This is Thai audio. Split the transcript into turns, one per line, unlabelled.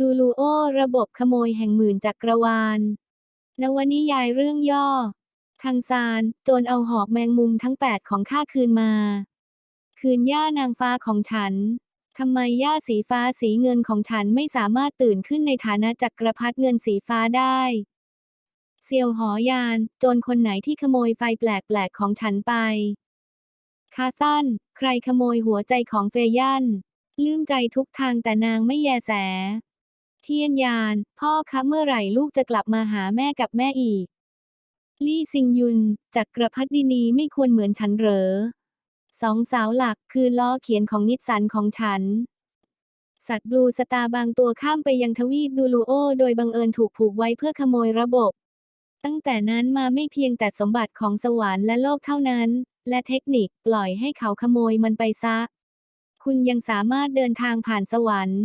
ดูลูโอ ระบบขโมยแห่งหมื่นจักรวาล นวนิยายเรื่องย่อ ทางซานโจรเอาหอกแมงมุมทั้งแปดของข้าคืนมา คืนย่านางฟ้าของฉัน ทำไมย่าสีฟ้าสีเงินของฉันไม่สามารถตื่นขึ้นในฐานะจักรพรรดิเงินสีฟ้าได้ เซียวหอยาน โจรคนไหนที่ขโมยไฟแปลกๆของฉันไป คาซันใครขโมยหัวใจของเฟยันลืมใจทุกทางแต่นางไม่แยแส เทียนยาน พ่อคะเมื่อไหร่ลูกจะกลับมาหาแม่กับแม่อีก ลี่ซิงยุนจักรพรรดินีไม่ควรเหมือนฉันเหรอสองสาวหลักคือล้อเขียนของนิสสันของฉัน สัตว์บลูสตาร์บางตัวข้ามไปยังทวีปดูลูโอ โดยบังเอิญถูกผูกไว้เพื่อขโมยระบบ ตั้งแต่นั้นมาไม่เพียงแต่สมบัติของสวรรค์และโลกเท่านั้น และเทคนิคปล่อยให้เขาขโมยมันไปซะ คุณยังสามารถเดินทางผ่านสวรรค์